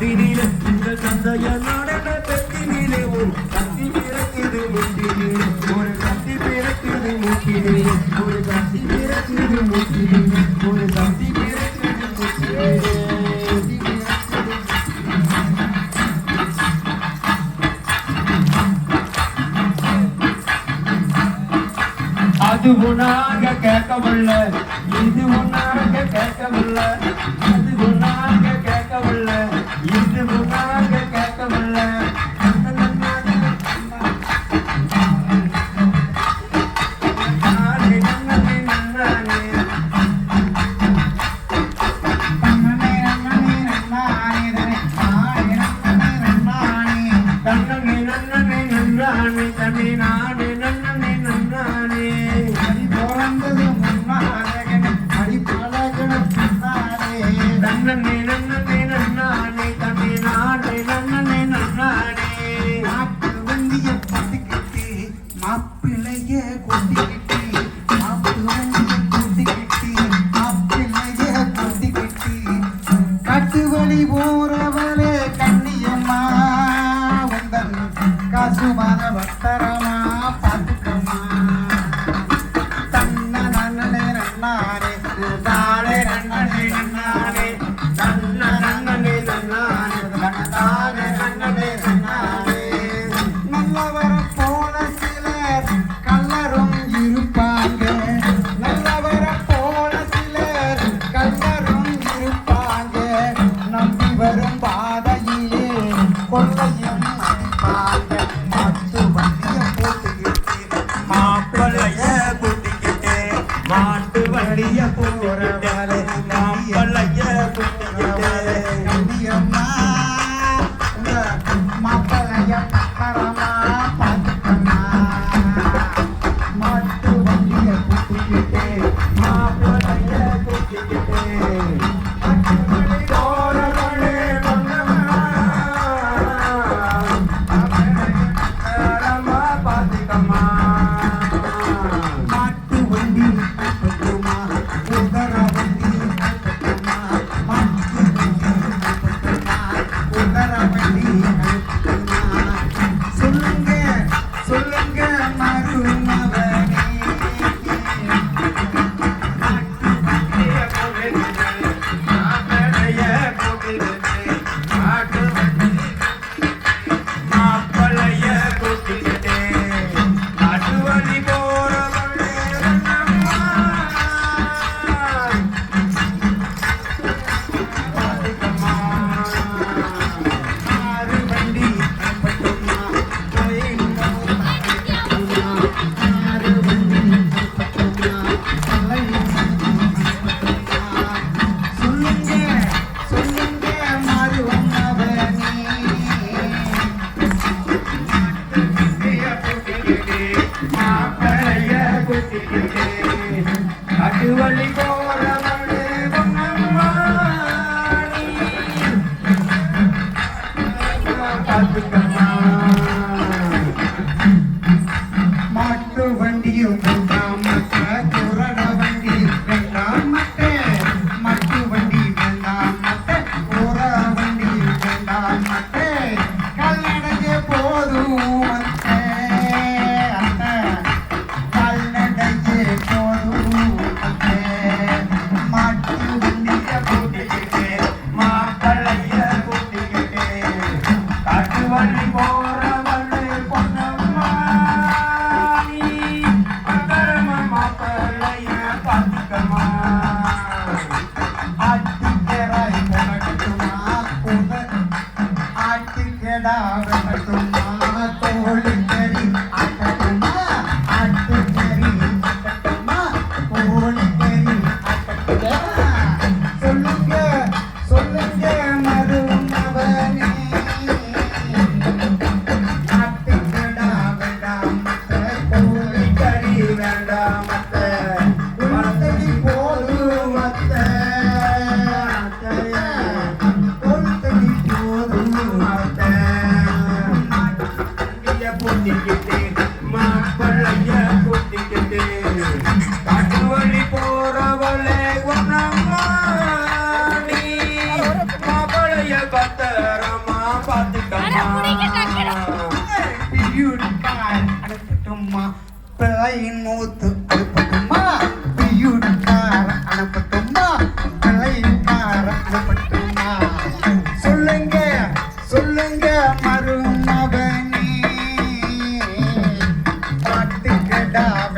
வாயுது உங்கள் இந்த தந்தைய நாடென நன்னானே. down.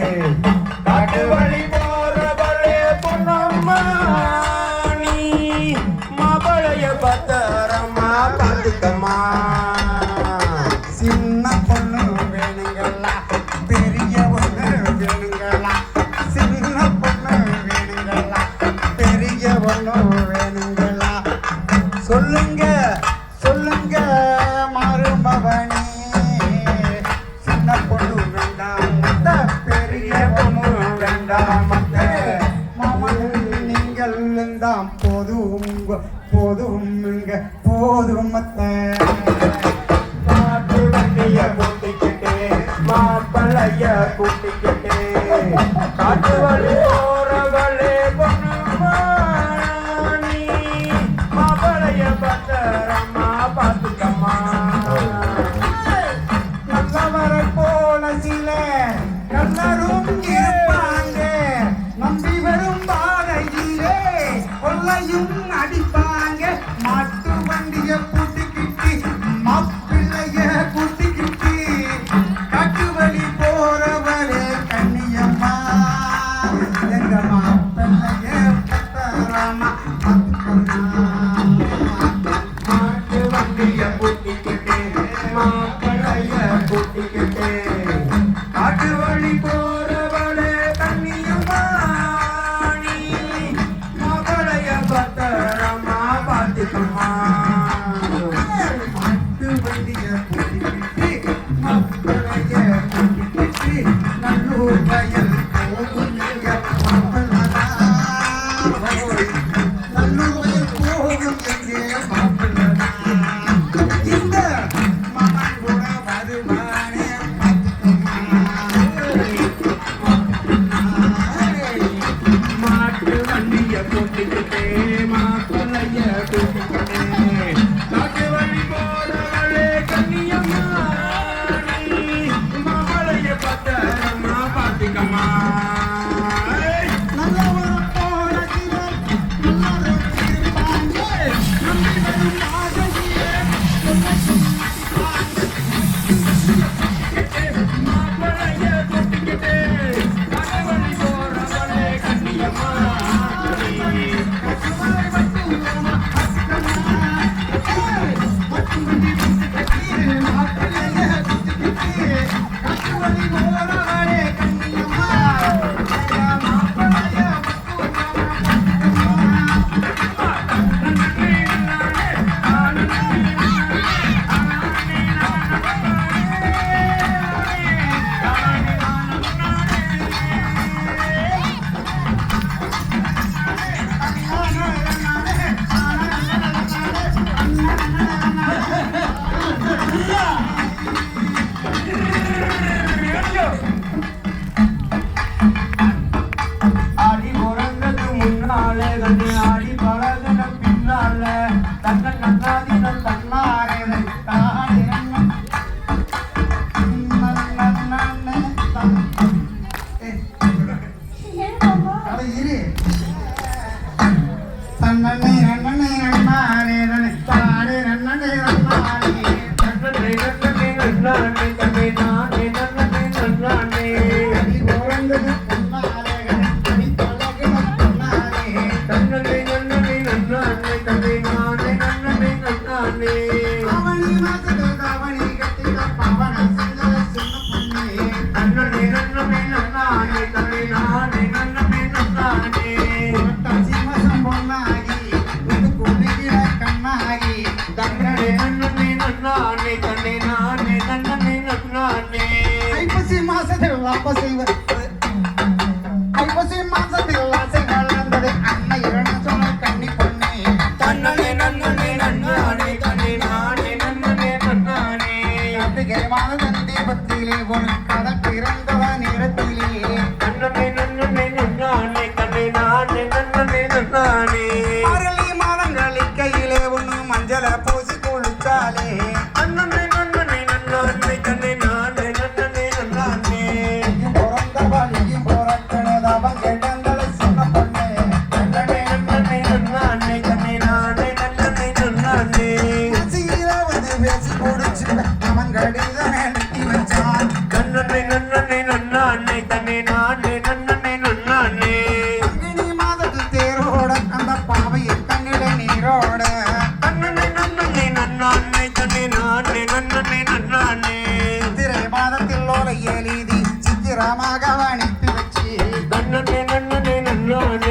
மாப்பிள்ளைய கூட்டிக்கிட்டு காட்டு வழி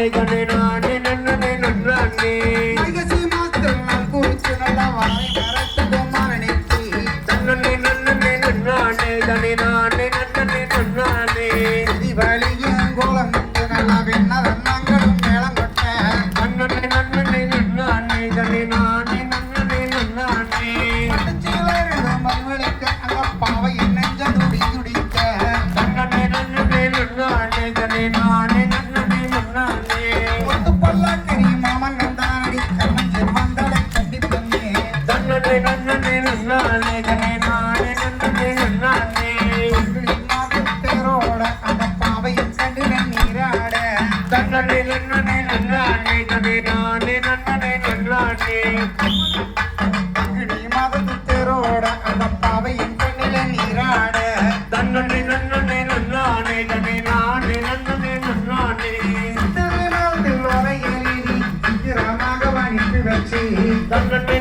গানে গানে নাট நன்னனே நன்றானே கதை நானே நன்னனே நன்றானே அக்னி மாதத்து தேரோட அந்த பாவையின் பெண்ணில நீராட. தன்னனே நன்னனே நன்றானே கதை நானே நன்னனே நன்றானே திருநாள் வரையில் திறமாக வணிந்து வச்சு. தன்னனே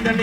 Dani,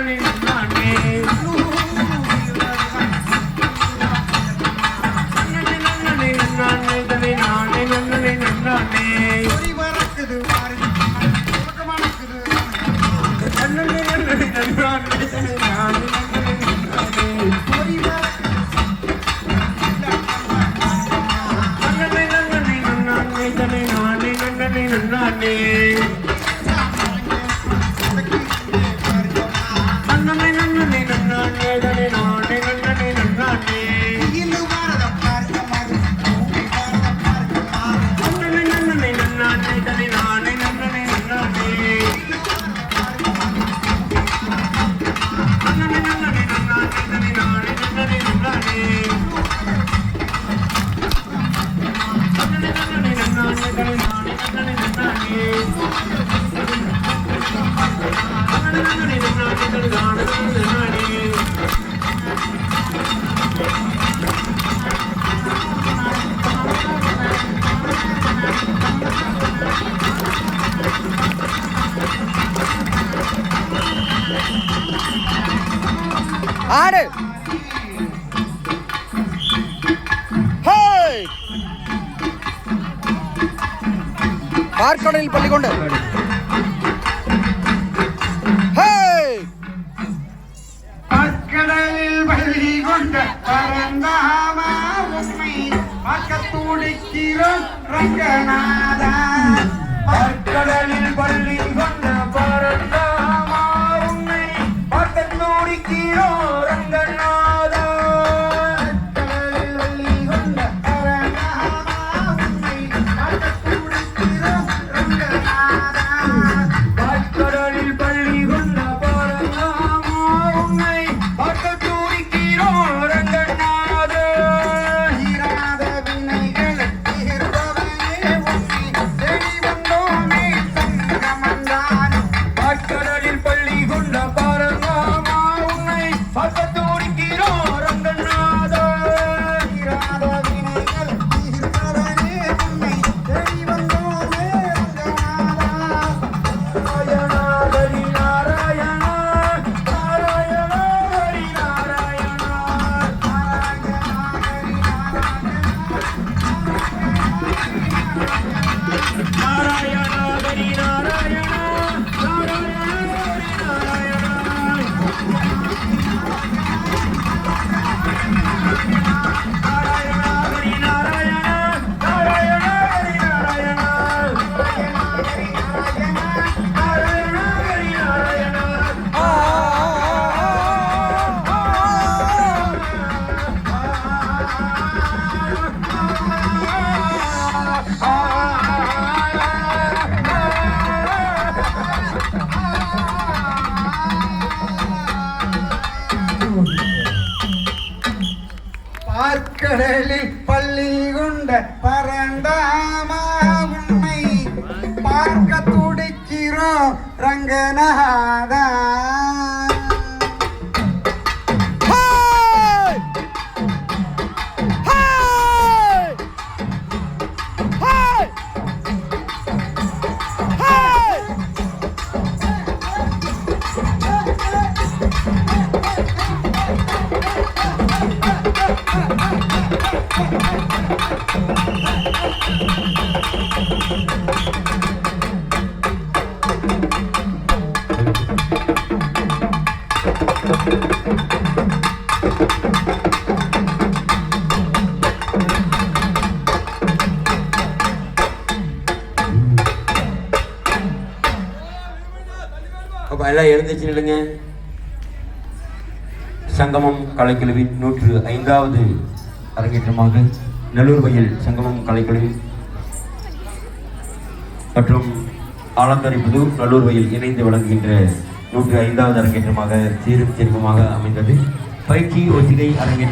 நானே விழி கொண்ட பரந்தாமா உண்மை மக்கத்துடிக்கிறோம் ரங்கநாதா பற்கடலில் பள்ளி கொண்ட பரந்தாமா உண்மை பக்கத்துடிக்கிறோம் அப்போ எல்லாம் எழுந்துச்சு நில்லுங்க. கலைக்குழுவின் நூற்று ஐந்தாவது அரங்கேற்றமாக நல்லூர் வயல் சங்கமம் கலைக்குழு மற்றும் ஆலந்தரிப்புதூர் நல்லூர் வயல் இணைந்து வழங்குகின்ற நூற்று ஐந்தாவது அரங்கேற்றமாக சீரும் சிறப்புமாக அமைந்தது. பயிற்சி ஒத்திகை அரங்கேற்ற